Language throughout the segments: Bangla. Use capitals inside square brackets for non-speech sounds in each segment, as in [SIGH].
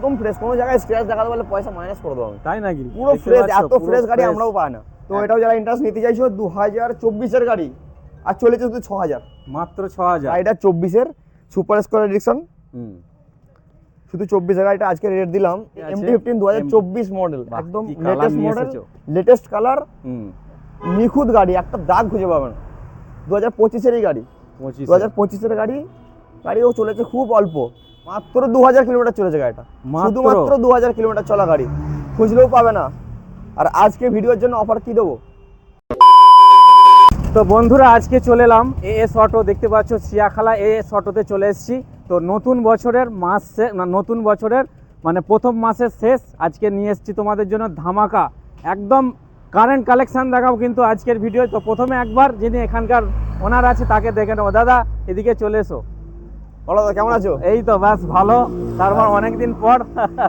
একদম ফ্রেশ কোনো জায়গায় স্ক্র্যাচ দেখাতে পারলে পয়সা মাইনাস করে দেবো তাই নাকি? পুরো ফ্রেশ এত ফ্রেশ গাড়ি আমরাও পাই না। তো এটাও যারা ইন্টারেস্ট নিতে চাইছো দু হাজার চব্বিশের গাড়ি আর চলেছে শুধু ছ হাজার মাত্র ছ হাজার এটা চব্বিশের সুপার স্কোয়ার এডিশন হুম। শুধু চব্বিশের গাড়িটা আজকে রেট দিলাম। এমটি ফিফটিন দু হাজার চব্বিশ মডেল একদম লেটেস্ট মডেল লেটেস্ট কালার হুম। নিখুঁত গাড়ি একটা দাগ খুঁজে পাবেন। দু হাজার পঁচিশেরই গাড়ি। দু হাজার পঁচিশের গাড়ি গাড়িও চলেছে খুব অল্প। মাত্র দু হাজার কিলোমিটার চলেছে গাড়িটা। মাত্র? শুধুমাত্র দু হাজার কিলোমিটার চলা গাড়ি। খুঁজলেও পাবে না। আর আজকে ভিডিওর জন্য অফার কি দেবো? তো বন্ধুরা আজকে চলে এলাম এএস অটো দেখতে পাচ্ছ সিয়াখালা এএস অটোতে চলে এসেছি। তো নতুন বছরের মাস নতুন বছরের মানে প্রথম মাসের শেষ আজকে নিয়ে এসেছি তোমাদের জন্য ধামাকা। একদম কারেন্ট কালেকশান দেখাবো কিন্তু আজকের ভিডিও তো প্রথমে একবার যিনি এখানকার ওনার আছে তাকে দেখে নেব। দাদা এদিকে চলে এসো। বলো কেমন আছো? এই তো ব্যাস ভালো। তারপর অনেকদিন পর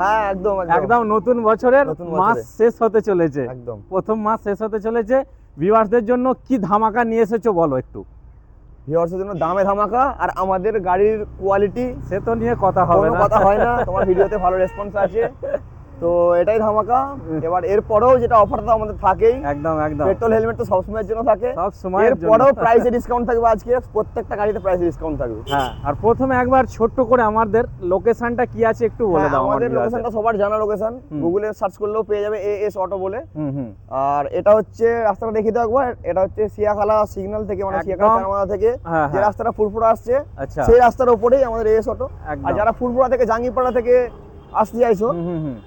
হ্যাঁ একদম একদম। নতুন বছরের মাস শেষ হতে চলেছে। একদম। প্রথম মাস শেষ হতে চলেছে। ভিউয়ার্সদের জন্য কি ধামাকা নিয়ে এসেছ বলো একটু। ভিউয়ার্সের জন্য দামে ধামাকা আর আমাদের গাড়ির কোয়ালিটি সে তো নিয়ে কথা হবে না। কথা হয় না। তোমার ভিডিওতে ভালো রেসপন্স আছে। তো এটাই ধামাকা। এবার এরপরেও যেটা অফার তো আমাদের থাকেই। একদম একদম। পেট্রোল হেলমেট তো সবসময়ের জন্য থাকে। সব সময়ের জন্য। এরপরেও প্রাইসে ডিসকাউন্ট থাকবে আজকে। প্রত্যেকটা গাড়িতে প্রাইসে ডিসকাউন্ট থাকবে। হ্যাঁ আর প্রথমে একবার ছোট্ট করে আমাদের লোকেশনটা কি আছে একটু বলে হ্যাঁ, দাও আমাদের লোকেশনটা সবার জানা লোকেশন গুগলে সার্চ করলেও পেয়ে যাবে এ এস অটো বলে। আর এটা হচ্ছে রাস্তাটা দেখিয়ে দাও একবার। এটা হচ্ছে সিয়াখালা সিগন্যাল থেকে মানে সিয়াখালা। চারমাথা থেকে হ্যাঁ, যে হ্যাঁ। রাস্তাটা ফুরফুরা আসছে আচ্ছা। সেই রাস্তার উপরেই আমাদের এস অটো আর যারা ফুরফুরা থেকে জাঙ্গিপাড়া থেকে আসতে চাইছো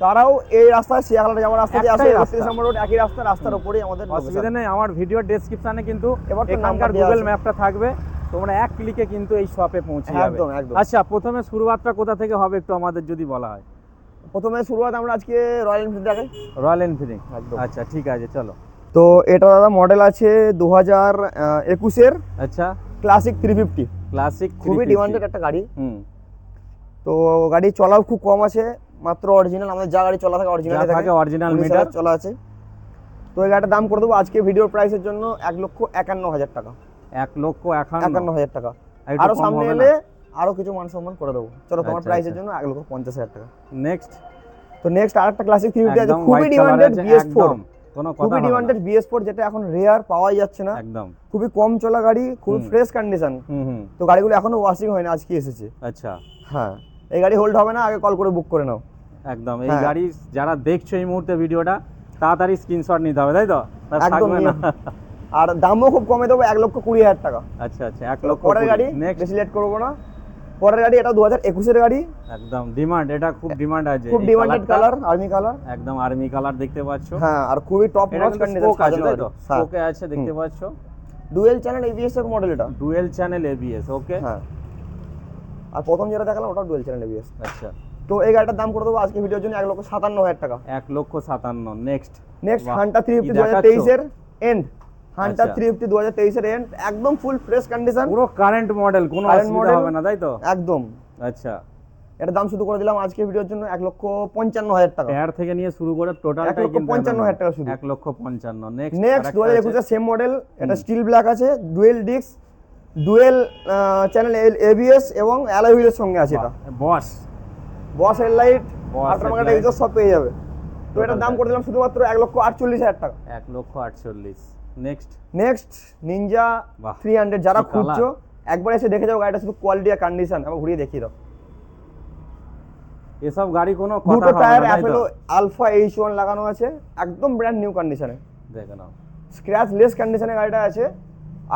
তারাও এই রাস্তায় সিয়াখালা যাওয়ার রাস্তা দিয়ে আসো একত্রিশ নম্বর রোড একই রাস্তা রাস্তার উপরেই আমাদের অসুবিধা নেই আমার ভিডিও ডেসক্রিপশনে কিন্তু এবার এখানকার গুগল ম্যাপটা থাকবে। তোমরা এক ক্লিকে কিন্তু এই শপে পৌঁছে যাবে। একদম, একদম। আচ্ছা প্রথমে শুরুয়াতটা কোথা থেকে হবে একটু আমাদের যদি বলা হয়? প্রথমে শুরুয়াত আমরা আজকে রয়্যাল এনফিল্ড দেখাই। রয়্যাল এনফিল্ড একদম। আচ্ছা ঠিক আছে চলো। তো এটা দাদা মডেল আছে দু হাজার একুশের। আচ্ছা। ক্লাসিক থ্রি ফিফটি ক্লাসিক খুবই ডিমান্ডেড একটা গাড়ি। হুম। তো গাড়ি চলাও খুব কম আছে মাত্র অরিজিনাল আমাদের যা গাড়ি চলা থাকে অরিজিনাল থাকে original meter। চলা আছে। তো এই গাড়িটার দাম করে দেবো আজকে ভিডিওর প্রাইসের জন্য এক লক্ষ একান্ন হাজার টাকা। এক লক্ষ একান্ন। হাজার টাকা। আরও সামনে এলে আরও কিছু মান সম্মান করে দেবো। চলো তোমার আচ্ছা, প্রাইসের আচ্ছা। জন্য এক লক্ষ পঞ্চাশ হাজার টাকা। নেক্সট তো নেক্সট আরেকটা ক্লাসিক থ্রি ফিফটি আছে খুবই ডিমান্ডেড বিএস ফোর খুবই ডিমান্ডেড বিএস ফোর যেটা এখন রেয়ার পাওয়াই যাচ্ছে না। একদম। খুবই কম চলা গাড়ি খুবই ফ্রেশ কন্ডিশন তো গাড়িগুলো এখনও ওয়াশিং হয়নি আজকে এসেছে। আচ্ছা। হ্যাঁ। এই গাড়ি হোল্ড হবে না আগে কল করে বুক করে নাও। একদম এই হ্যাঁ। গাড়ি যারা দেখছ এই মুহূর্তে ভিডিওটা তাড়াতাড়ি স্ক্রিনশট নিতে হবে তাই তো? একদম না। আর দামও খুব কমে দেবো এক লক্ষ কুড়ি হাজার টাকা। আচ্ছা আচ্ছা এক লক্ষ পরের গাড়ি বেশি লেট করব না। পরের গাড়ি এটা দু হাজার একুশের গাড়ি। একদম ডিমান্ড এটা খুব ডিমান্ড আছে। খুব ডিমান্ডেড কালার আর্মি কালার একদম আর্মি কালার দেখতে পাচ্ছো। হ্যাঁ আর খুবই টপ নচ কন্ডিশন আছে তাই তো? হ্যাঁ। স্পোকে আছে দেখতে পাচ্ছো। ডুয়েল চ্যানেল এবিএস এর মডেল এটা। ডুয়েল চ্যানেল এবিএস ওকে হ্যাঁ। আর প্রথম যেটা দেখালাম ওটা ডুয়েল চ্যানেল এবিএস আচ্ছা। তো এই গাড়িটার দাম করে দেবো আজকে ভিডিওর জন্য এক লক্ষ সাতান্ন হাজার টাকা। এক লক্ষ সাতান্ন নেক্সট নেক্সট বাহ, হান্টার থ্রি ফিফটি দু হাজার তেইশের এন্ড হান্টার আচ্ছা। থ্রি ফিফটি দু হাজার তেইশের এন্ড একদম ফুল ফ্রেশ কন্ডিশন পুরো কারেন্ট মডেল কোনো অসুবিধা হবে না তাই তো? একদম। আচ্ছা। এটা দাম শুধু করে দিলাম আজকে ভিডিওর জন্য এক লক্ষ পঞ্চান্ন হাজার টাকা। টায়ার থেকে নিয়ে শুরু করে টোটাল এক লক্ষ পঞ্চান্ন হাজার টাকা শুধু। এক লক্ষ পঞ্চান্ন নেক্সট নেক্সট দু হাজার একুশের সেম মডেল এটা স্টিল ব্ল্যাক আছে dual disc dual channel ABS এবং অ্যালয় হুইলের সঙ্গে আছে এটা। Boss boss headlight Boss after market headlight। Exhaust সব পেয়ে যাবে। তো এটার দাম। করে দিলাম শুধুমাত্র এক লক্ষ আটচল্লিশ হাজার টাকা। এক লক্ষ আটচল্লিশ। Next next Ninja three hundred যারা খুঁজছো। একবার এসে দেখে যাও গাড়িটা শুধু কোয়ালিটি আর কন্ডিশন এবং ঘুরিয়ে দেখিয়ে দাও। এসব গাড়ি কোনো দুটো tyre Apollo Alpha H one লাগানো আছে একদম ব্র্যান্ড নিউ কন্ডিশনে দেখে নাও। স্ক্র্যাচ লেস কন্ডিশনে গাড়িটা আছে।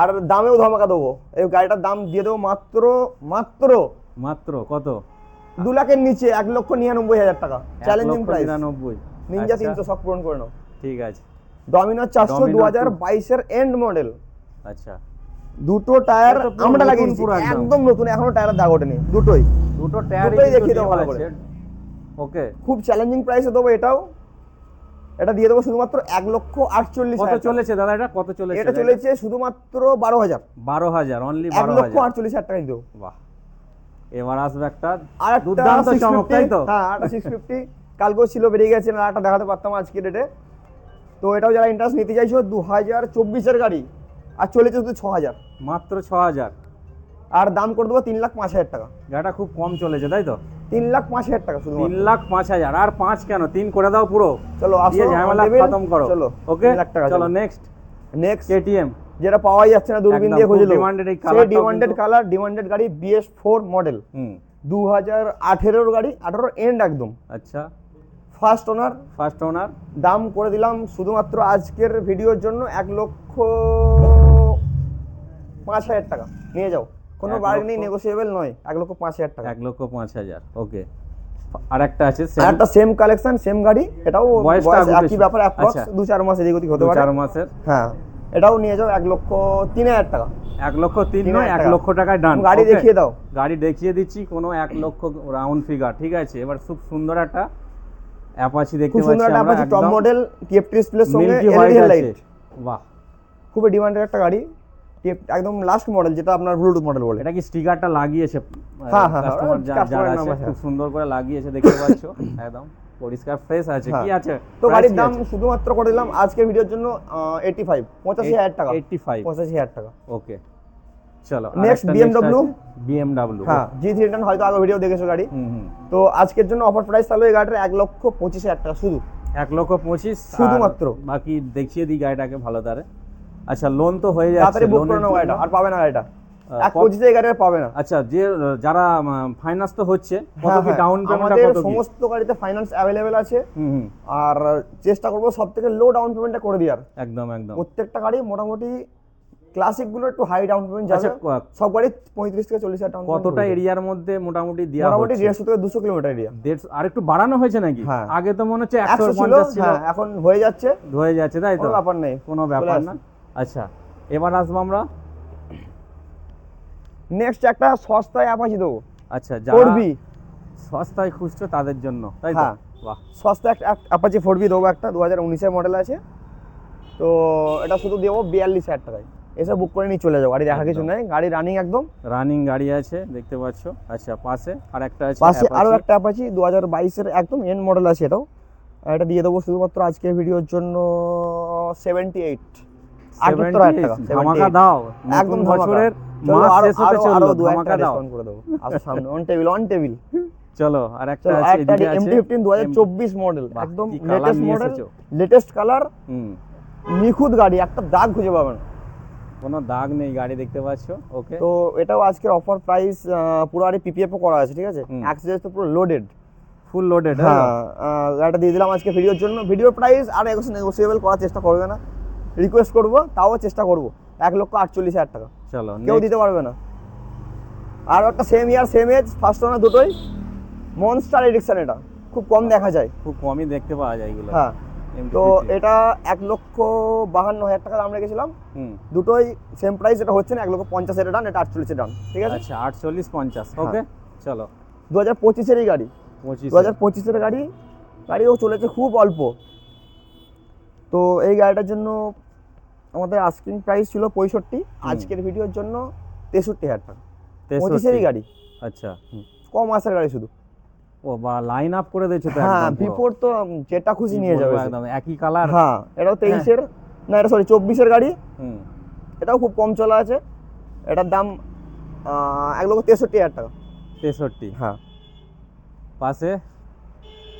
আর দামেও ধামাকা দেবো। এই গাড়িটার দাম দিয়ে দেবো মাত্র মাত্র মাত্র কত? দু লাখের নিচে এক লক্ষ নিরানব্বই হাজার টাকা। চ্যালেঞ্জিং প্রাইস নিরানব্বই। নিনজা আচ্ছা, তিনশো সব পূরণ করে নাও। ঠিক আছে। ডমিনার চারশো দু হাজার বাইশের এন্ড মডেল আচ্ছা। দুটো টায়ার আমরা লাগিয়েছি একদম। নতুন এখনও টায়ারের দাগ ওঠেনি। দুটোই। দুটো টায়ারই দেখিয়ে দাও ভালো করে। ওকে খুব চ্যালেঞ্জিং প্রাইসে দেবো এটাও। এটা দিয়ে দেবো শুধুমাত্র এক লক্ষ আটচল্লিশ কত। চলেছে দাদা? এটা কত চলেছে? এটা চলেছে শুধুমাত্র বারো হাজার। বারো হাজার অনলি এক বারো লক্ষ আটচল্লিশ হাজার টাকা দেবো। বাহ। এবার আসবে একটা আর দুর্দান্ত চমক তাই তো? হ্যাঁ সিক্স ফিফটি কালকেও ছিল বেরিয়ে গেছে না একটা দেখাতে পারতাম আজকে ডেটে তো এটাও যারা ইন্টারেস্ট নিতে চাইছো দু হাজার চব্বিশের গাড়ি আর চলেছে শুধু ছ হাজার মাত্র ছ হাজার আর দাম করে দেবো তিন লাখ পাঁচ হাজার টাকা। গাড়িটা খুব কম চলেছে তাই তো? তিন লাখ পাঁচ হাজার টাকা শুধু তিন লাখ পাঁচ হাজার। আর পাঁচ কেন? তিন করে দাও পুরো। চলো আসো ঝামেলা খতম করো। চলো ওকে লাখ টাকা চলো নেক্সট নেক্সট কেটিএম যেটা পাওয়াই যাচ্ছে না দূরবীন দিয়ে খুঁজলো demanded এই colourটাও ডিমান্ডেড কালার ডিমান্ডেড গাড়ি বিএস ফোর মডেল হুম। দু হাজার আঠেরোর গাড়ি আঠেরোর এন্ড একদম। আচ্ছা। ফার্স্ট ওনার ফার্স্ট ওনার দাম করে দিলাম শুধুমাত্র আজকের ভিডিওর জন্য এক লক্ষ পাঁচ হাজার টাকা। নিয়ে যাও। কোনো বার্গেনিং? নেগোসিয়েবল নয় এক লক্ষ পাঁচ হাজার টাকা। এক লক্ষ পাঁচ হাজার ওকে আর একটা আছে আর একটা সেম কালেকশন সেম গাড়ি এটাও বয়স একই ব্যাপার অ্যাপ্রক্স আচ্ছা। দু চার মাস এদিক ওদিক হতে পারে। চার মাসের। হ্যাঁ এটাও নিয়ে যাও এক লক্ষ তিন হাজার টাকা। এক লক্ষ তিন নয় এক। লক্ষ টাকায় ডান গাড়ি দেখিয়ে দাও। গাড়ি দেখিয়ে দিচ্ছি কোনো এক লক্ষ রাউন্ড ফিগার ঠিক আছে? এবার খুব সুন্দর একটা অ্যাপাচি দেখতে পাচ্ছি আমরা আছে টপ মডেল টিএফ ডিসপ্লের সঙ্গে এলইডি লাইট বাহ। খুবই ডিমান্ডেড একটা গাড়ি। একদম লাস্ট মডেল যেটা আপনার ব্লুটুথ মডেল বলে। এটা কি স্টিকারটা লাগিয়েছে হ্যাঁ, হ্যাঁ, কাস্টমার যারা আছে আছে। খুব সুন্দর করে লাগিয়েছে দেখতে পাচ্ছ। [COUGHS] একদম পরিষ্কার ফ্রেশ আছে। কি আছে? তো গাড়ির দাম শুধুমাত্র করে দিলাম আজকের ভিডিওর জন্য এইটি ফাইভ পঁচাশি হাজার টাকা। এইটটি ফাইভ পঁচাশি হাজার টাকা। ওকে চলো Next, BMW? বিএমডব্লিউ হ্যাঁ জি থ্রি টেন হয়তো আগে ভিডিও দেখেছ গাড়ি। তো আজকের জন্য অফার প্রাইস তাহলে এই গাড়িটার এক লক্ষ পঁচিশ হাজার টাকা শুধু। এক লক্ষ পঁচিশ শুধুমাত্র। বাকি দেখিয়ে দিই গাড়িটাকে ভালো তারে। আচ্ছা লোন তো হয়ে যাচ্ছে তাড়াতাড়ি বুক করে লোনের নাও গাড়িটা আর পাবে না গাড়িটা। এক কত- পঁচিশে এই গাড়িটা পাবে না। আচ্ছা যে যারা ফাইন্যান্স তো হচ্ছে কত হ্যাঁ, কি হ্যাঁ, ডাউন পেমেন্টটা আমাদের কত সমস্ত গাড়িতে ফাইন্যান্স অ্যাভেলেবেল আছে। আর চেষ্টা করব সব থেকে লো ডাউন পেমেন্টটা করে দেওয়ার। একদম একদম। প্রত্যেকটা গাড়ি মোটামুটি ক্লাসিকগুলো একটু হাই ডাউন পেমেন্ট ক- সব গাড়ি পঁয়ত্রিশ থেকে চল্লিশ হাজার ডাউন কতটা এরিয়ার মধ্যে মোটামুটি মোটামুটি হচ্ছে? দেড়শো থেকে দুশো কিলোমিটার এরিয়া আর একটু বাড়ানো হয়েছে নাকি? হ্যাঁ। আগে তো মনে হচ্ছে একশো একশো ছিল পঞ্চাশ ছিল। হ্যাঁ এখন হয়ে যাচ্ছে। হয়ে যাচ্ছে তাই তো? ব্যাপার নেই। কোনো ব্যাপার না। এবার আসব আমরা। নেক্সট একটা সস্তায় অ্যাপাচি দেবো। আচ্ছা করবি সস্তায় খুঁজছো তাদের জন্য তাই তো? হ্যাঁ। বাহ। সস্তা একটা অ্যাপাচি ফোর বি দেবো একটা দু হাজার উনিশের মডেল আছে। তো এটা শুধু দেবো বিয়াল্লিশ হাজার টাকায়। এসে বুক করে নিয়ে চলে যাব গাড়ি দেখা কিছু। নেই গাড়ি রানিং একদম। রানিং গাড়ি আছে দেখতে পাচ্ছ। আচ্ছা পাশে আর একটা আছে পাশে আরও। একটা অ্যাপাচি দু হাজার বাইশের একদম এন মডেল আছে এটাও। এটা দিয়ে দেবো শুধুমাত্র আজকের ভিডিওর জন্য সেভেন্টি এইট আটাত্তর হাজার টাকা ধামাকা দাও একদম বছরের মাস শেষ হতে আরো- আরও চলল একটা ধামাকা দাও করে দেবো। আসো সামনে অন টেবিল অন টেবিল চলো আর একটা আছে এদিকে আছে। ফিফটিন দু হাজার চব্বিশ মডেল একদম লেটেস্ট মডেল লেটেস্ট কালার নিখুঁত গাড়ি একটা দাগ খুঁজে পাবেন। কোনো দাগ নেই গাড়ি দেখতে পাচ্ছ ওকে তো এটাও আজকের অফার প্রাইস পুরো আরে পিপিএফ করা আছে ঠিক আছে। অ্যাক্সেস তো পুরো লোডেড ফুল লোডেড হ্যাঁ গাড়িটা দিয়ে দিলাম আজকে ভিডিওর জন্য। ভিডিও প্রাইস আর নেগোসিয়েবল করার চেষ্টা করবে না। রিকোয়েস্ট করব তাও চেষ্টা করব। এক লক্ষ আটচল্লিশ হাজার টাকা। চলো কেউ দিতে পারবে না। আর একটা same year same age first owner দুটোই। মনস্টার এডিকশন এটা। খুব কম দেখা যায়। খুব কমই দেখতে পাওয়া যায় এগুলো। হ্যাঁ তো এটা এক লক্ষ বাহান্ন হাজার টাকা দাম রেখেছিলাম। হুম। দুটোই সেম প্রাইস এটা হচ্ছে না এক লক্ষ পঞ্চাশের ডান এটা আটচল্লিশের ডান ঠিক আছে? আচ্ছা আটচল্লিশ পঞ্চাশ। হ্যাঁ। ওকে চলো। দু হাজার পঁচিশেরই গাড়ি। পঁচিশ দু হাজার পঁচিশের গাড়ি গাড়িও চলেছে খুব অল্প। তো এই গাড়িটার জন্য আমাদের আস্কিং প্রাইস ছিল পঁয়ষট্টি আজকের ভিডিওর জন্য তেষট্টি হাজার টাকা। পঁচিশেরই গাড়ি। আচ্ছা। কম আসার গাড়ি শুধু। ও বা লাইন আপ করে দিয়েছ তো হ্যাঁ বিফোর তো যেটা খুশি নিয়ে যাবে একদম একই কালার হ্যাঁ এটাও তেইশের না এটা সরি চব্বিশের গাড়ি। হুম। এটাও খুব কম চলা আছে। এটার দাম এক লক্ষ তেষট্টি হাজার টাকা। তেষট্টি। হ্যাঁ। পাশে?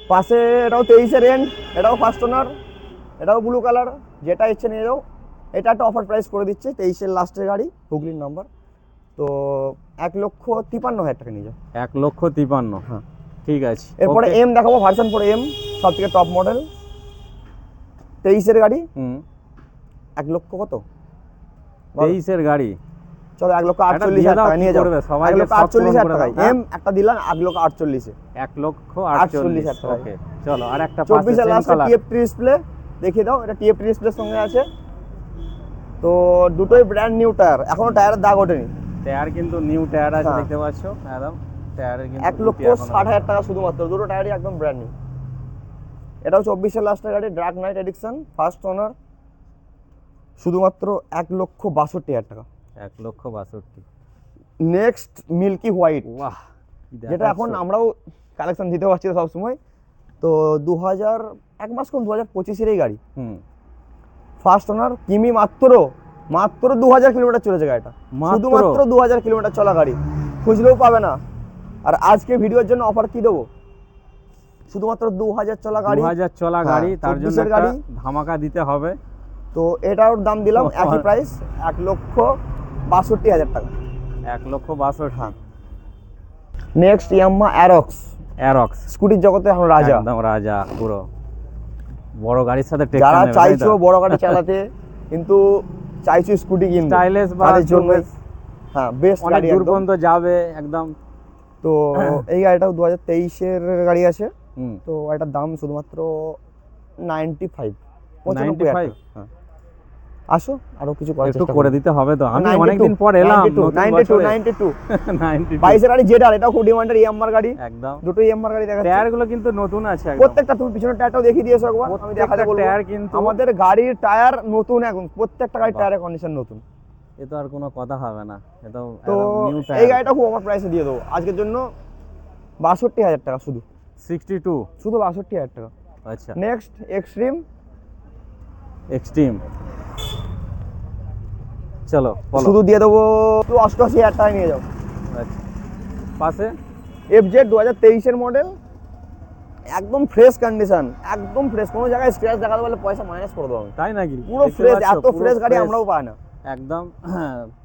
পাশে এটাও তেইশের এন্ড এটাও ফার্স্ট ওনার এটাও ব্লু কালার যেটা ইচ্ছে নিয়ে যাও। এটা একটা অফার প্রাইস করে দিচ্ছে তেইশের লাস্টের গাড়ি হুগলির নাম্বার তো এক লক্ষ তিপান্ন হাজার টাকা নিয়ে যাও। এক লক্ষ তিপান্ন। হ্যাঁ। ঠিক আছে। এরপরে এম দেখাবো ভার্সন ফোর এম সব থেকে টপ মডেল তেইশের গাড়ি হুম। এক লক্ষ কত? তেইশের গাড়ি? চলো এক লক্ষ আটচল্লিশ হাজার টাকা নিয়ে যাও? এক লক্ষ আটচল্লিশ হাজার হ্যাঁ? এম একটা দিলাম এক লক্ষ আটচল্লিশে। এক লক্ষ আটচল্লিশ। হাজার। ওকে চলো আর একটা চব্বিশের লাস্টে টিএফ ডিসপ্লে দেখিয়ে দাও এটা টিএফ ডিসপ্লের সঙ্গে আছে। তো দুটোই ব্র্যান্ড নিউ টায়ার এখনও টায়ারের দাগ ওঠেনি। টায়ার কিন্তু নিউ টায়ার আছে হ্যাঁ। দেখতে পাচ্ছ টায়ারের কিন্তু এক লক্ষ ষাট হাজার টাকা শুধুমাত্র দুটো টায়ারই একদম ব্র্যান্ড নিউ এটাও চব্বিশের লাস্টের গাড়ি drag night addiction first owner শুধুমাত্র এক লক্ষ বাষট্টি হাজার টাকা। এক লক্ষ বাষট্টি। নেক্সট মিল্কি হোয়াইট বাহ যেটা এখন আমরাও কালেকশন দিতে পারছি সবসময়। তো দু হাজার এক মাস কম দু হাজার পঁচিশেরই গাড়ি। হুম। ফার্স্ট ওনার কিমি মাত্র মাত্র দু হাজার কিলোমিটার চলেছে গাড়িটা। মাত্র? শুধুমাত্র দু হাজার কিলোমিটার চলা গাড়ি। খুঁজলেও পাবে না। আর আজকে ভিডিওর জন্য অফার কি দেবো? শুধুমাত্র দু হাজার চলা গাড়ি। হাজার চলা হ্যাঁ, গাড়ি তার জন্য 24 এর একটা গাড়ি। ধামাকা দিতে হবে। তো এটার দাম দিলাম একই প্রাইস এক লক্ষ বাষট্টি হাজার টাকা। এক লক্ষ বাষট্টি হ্যাঁ নেক্সট ইয়াম্মা অ্যারক্স অ্যারক্স স্কুটির জগতে এখন রাজা। একদম রাজা পুরো। বড় গাড়ির সাথে যারা চাইছো বড় গাড়ি চালাতে কিন্তু চাইছো স্কুটি কিনতে। স্টাইলিশ বা জন্য হ্যাঁ বেস্ট গাড়ি দূর পর্যন্ত যাবে একদম। তো এই গাড়িটাও দু হাজার তেইশের গাড়ি আছে। হুম। তো এটার দাম শুধুমাত্র নাইনটি ফাইভ 95? হ্যাঁ। আসো আরও কিছু করার চেষ্টা করে দিতে হবে তো। আমি অনেকদিন পর এলাম নতুন বছরে। 92 92 [LAUGHS] বাইশের গাড়ি জেডার এটাও খুব ডিমান্ডের ইয়াম্মার গাড়ি। একদম। দুটো ইয়াম্মার গাড়ি দেখাচ্ছি। টায়ারগুলো কিন্তু নতুন আছে একদম। প্রত্যেকটা তুমি পিছনের টায়ারটাও দেখিয়ে দিয়েছ একবার আমি দেখাতে বলব। টায়ার কিন্তু আমাদের গাড়ির টায়ার নতুন এখন প্রত্যেকটা গাড়ির। টায়ারের কন্ডিশন নতুন। এ তো আর কোনো কথা হবে না। এ তো তো নিউ এই গাড়িটা খুব অফার প্রাইসে দিয়ে দেবো। আজকের জন্য বাষট্টি হাজার টাকা শুধু। 62 শুধু বাষট্টি হাজার টাকা। আচ্ছা। নেক্সট এক্সট্রিম এক্সট্রিম চলো শুধু দিয়ে দেবো অষ্টআশি হাজার টাকা নিয়ে যাও। আচ্ছা। পাশে? এফ জেড দু হাজার তেইশের মডেল একদম ফ্রেশ কন্ডিশন একদম ফ্রেশ কোনো জায়গায় স্ক্র্যাচ দেখাতে পারলে পয়সা মাইনাস করে দেবো তাই নাকি? পুরো ফ্রেশ এত ফ্রেশ গাড়ি আমরাও পাই না। একদম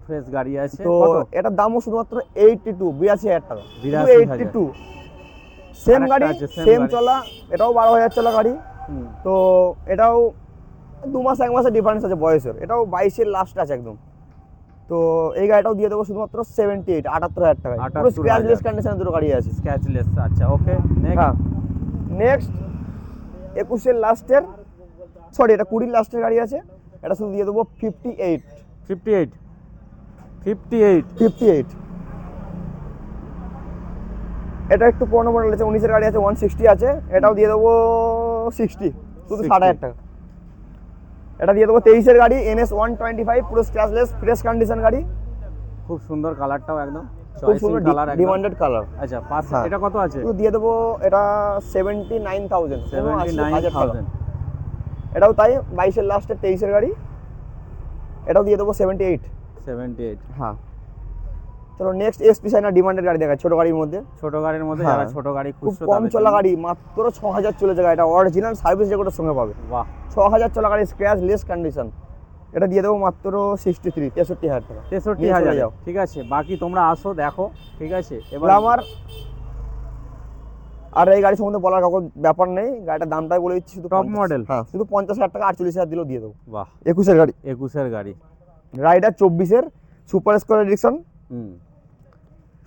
ফ্রেশ গাড়ি আছে। তো এটার দামও শুধুমাত্র এইটটি টু বিরাশি হাজার টাকা। 82,000 এইটটি টু সেম গাড়ি সেম চলা এটাও বারো হাজার চলা গাড়ি। তো এটাও দু মাস এক মাসের ডিফারেন্স আছে বয়সের। এটাও বাইশের লাস্ট আছে একদম। তো এই গাড়িটাও দিয়ে দেবো শুধুমাত্র সেভেন্টি এইট আটাত্তর হাজার টাকা পুরো 78,000 স্ক্র্যাচলেস কন্ডিশনে দুটো গাড়ি আছে। স্ক্র্যাচলেস আচ্ছা ওকে নেক্সট হ্যাঁ। নেক্সট একুশের লাস্টের সরি এটা কুড়ির লাস্টের গাড়ি আছে। এটা শুধু দিয়ে দেবো fifty eight 58 58 fifty eight fifty eight এটা একটু পুরোনো মডেল আছে উনিশের গাড়ি আছে ওয়ান সিক্সটি আছে। এটাও দিয়ে দেবো সিক্সটি শুধু 60 ষাট হাজার টাকা। এটা দিয়ে দেবো তেইশের গাড়ি এনএস ওয়ান টোয়েন্টি ফাইভ পুরো স্ক্র্যাচলেস ফ্রেশ কন্ডিশন গাড়ি। খুব সুন্দর কালারটাও একদম খুব সুন্দর কালার ডিমান্ডেড কালার আচ্ছা পাশে হ্যাঁ। এটা কত আছে? দিয়ে দেবো এটা সেভেন্টি নাইন থাউজেন্ড হাজার টাকা 79000 এটাও তাই বাইশের লাস্টের তেইশের গাড়ি। এটাও দিয়ে দেবো সেভেন্টি এইট 78 হ্যাঁ। চলো নেক্সট এসপি সাইনার ডিমান্ডেড গাড়ি দেখা ছোট গাড়ির মধ্যে। ছোট গাড়ির মধ্যে হ্যাঁ। যারা ছোট গাড়ি খুব কম চলা গাড়ি মাত্র ছ হাজার চলেছে গাড়িটা। অরিজিনাল সার্ভিস রেকর্ডের সঙ্গে পাবে। বাহ। ছ হাজার চলা গাড়ি স্ক্র্যাচ লেস কন্ডিশন এটা দিয়ে দেবো মাত্র সিক্সটি থ্রি তেষট্টি হাজার টাকা। তেষট্টি হাজার। যাও। ঠিক আছে বাকি তোমরা আসো দেখো। ঠিক আছে এবার আমার আর এই গাড়ি সম্বন্ধে বলার কাউকে ব্যাপার নেই। গাড়িটার দামটাই বলে দিচ্ছি শুধু 50 model? হ্যাঁ শুধু পঞ্চাশ হাজার টাকা আটচল্লিশ হাজার দিলেও দিয়ে দেবো। বাহ। একুশের গাড়ি। একুশের গাড়ি। রাইডার চব্বিশের সুপার স্কোয়ার এডিকশন হুম।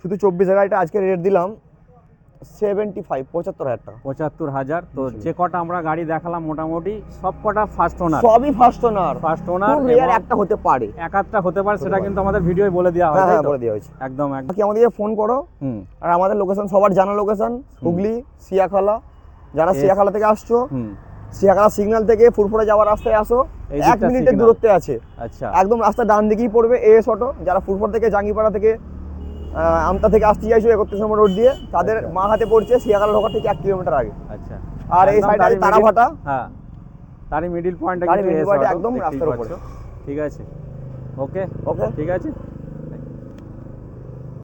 শুধু চব্বিশের গাড়িটা আজকে রেট দিলাম সেভেন্টি ফাইভ পঁচাত্তর হাজার টাকা। পঁচাত্তর হাজার। তো যে কটা আমরা গাড়ি দেখালাম মোটামুটি সব কটা ফার্স্ট ওনার সবই first owner first owner rare একটা হতে পারে। এক আধটা হতে পারে সেটা কিন্তু আমাদের ভিডিও বলে দেওয়া হয় হ্যাঁ হ্যাঁ? বলে দেওয়া হয়েছে। একদম একদম। বাকি আমাদেরকে ফোন করো। হুম। আর আমাদের লোকেশন সবার জানা লোকেশন হুগলি সিয়াখালা যারা. সিয়াখালা থেকে আসছো হুম সিগন্যাল থেকে ফুরফুরে যাওয়ার রাস্তায় আসো এক মিনিটের দূরত্বে আছে। আচ্ছা। একদম রাস্তা ডান দিকেই পড়বে এস অটো যারা ফুরফুর থেকে জাঙ্গিপাড়া থেকে আমতা থেকে আসতে চাইছো একত্রিশ নম্বর রোড দিয়ে তাদের আচ্ছা। মা হাতে পড়ছে সিয়াখালা ঢোকার থেকে এক কিলোমিটার আগে। আচ্ছা। আর এই সাইডে আছে তারাভাটা। হ্যাঁ। তারই মিডিল পয়েন্টে একদম রাস্তার উপরে। ঠিক আছে। ওকে ওকে ঠিক আছে?